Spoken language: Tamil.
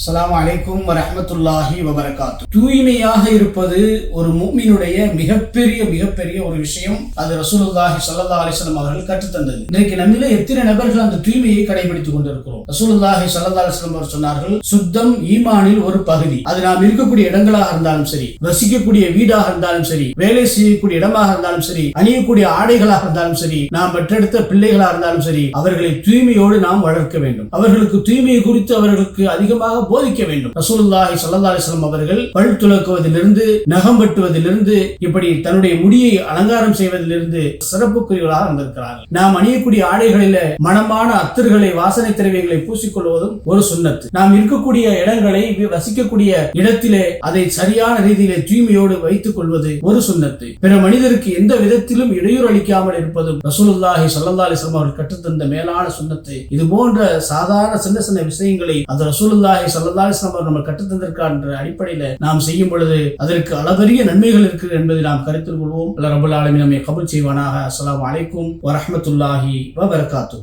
அஸ்லாம் அலைக்கும் வரமத்துல்லாஹி வபரகாத்து. தூய்மையாக இருப்பது ஒரு மூமினுடைய மிகப்பெரிய மிகப்பெரிய ஒரு விஷயம். அது ரசூலுல்லாஹி சல்லா அலிஸ்லாம் அவர்கள் கற்றுத்தந்தது இன்றைக்கு நம்மில எத்தனை நபர்கள் அந்த தூய்மையை கடைபிடித்துக் கொண்டிருக்கிறோம்? ரசூலுல்லாஹி சல்லா அலிஸ்லாம் அவர் சொன்னார்கள் சுத்தம் ஈமானில் ஒரு பகுதி. அது நாம் இருக்கக்கூடிய இடங்களாக இருந்தாலும் சரி வசிக்கக்கூடிய வீடாக இருந்தாலும் சரி வேலை செய்யக்கூடிய இடமாக இருந்தாலும் சரி அணியக்கூடிய ஆடைகளாக இருந்தாலும் சரி நாம் பெற்றெடுத்த பிள்ளைகளாக இருந்தாலும் சரி அவர்களை தூய்மையோடு நாம் வளர்க்க வேண்டும். அவர்களுக்கு தூய்மையை குறித்து அவர்களுக்கு அதிகமாக போதிக்க வேண்டும். ரசூலுல்லாஹி ஸல்லல்லாஹு அலைஹி வஸல்லம் அவர்கள் பல் துலக்குவதிலிருந்து நகம் வெட்டுவதிலிருந்து இப்படி தன்னுடைய முடியை அலங்காரம் செய்வதிலிருந்து சிறப்புக்குரியவர்களாக இருந்திருக்கிறார்கள். நாம் அணியக்கூடிய ஆடைகளில மனமான அத்தர்களை வாசனை திரவியங்களை பூசிக்கொள்வதும் ஒரு சுண்ணத்து. நாம் இருக்கக்கூடிய இடங்களை வசிக்கக்கூடிய இடத்திலே அதை சரியான ரீதியிலே தூய்மையோடு வைத்துக் கொள்வது ஒரு சுண்ணத்து. பிற மனிதருக்கு எந்த விதத்திலும் இடையூறு அளிக்காமல் இருப்பதும் ரசூலுல்லாஹி சல்லா அலிஸ்லாம் அவர்கள் கற்றுத்தந்த மேலான சுண்ணத்து. இது போன்ற சாதாரண சின்ன சின்ன விஷயங்களை அந்த ரசூலுல்லாஹி ஸல்லல்லாஹு அலைஹி வஸல்லம் நம்ம கற்றுத்தந்திருக்கான்ற என்ற அடிப்படையில நாம் செய்யும் பொழுது அதற்கு அளவரிய நன்மைகள் இருக்குது என்பதை நாம் கருத்தில் கொள்வோம். அல்ல ரபுல் ஆலமி நம்மை கபுல் செய்வானாக. அஸ்லாம் அலைக்கும் வரஹ்மத்துல்லாஹி வபரகாத்து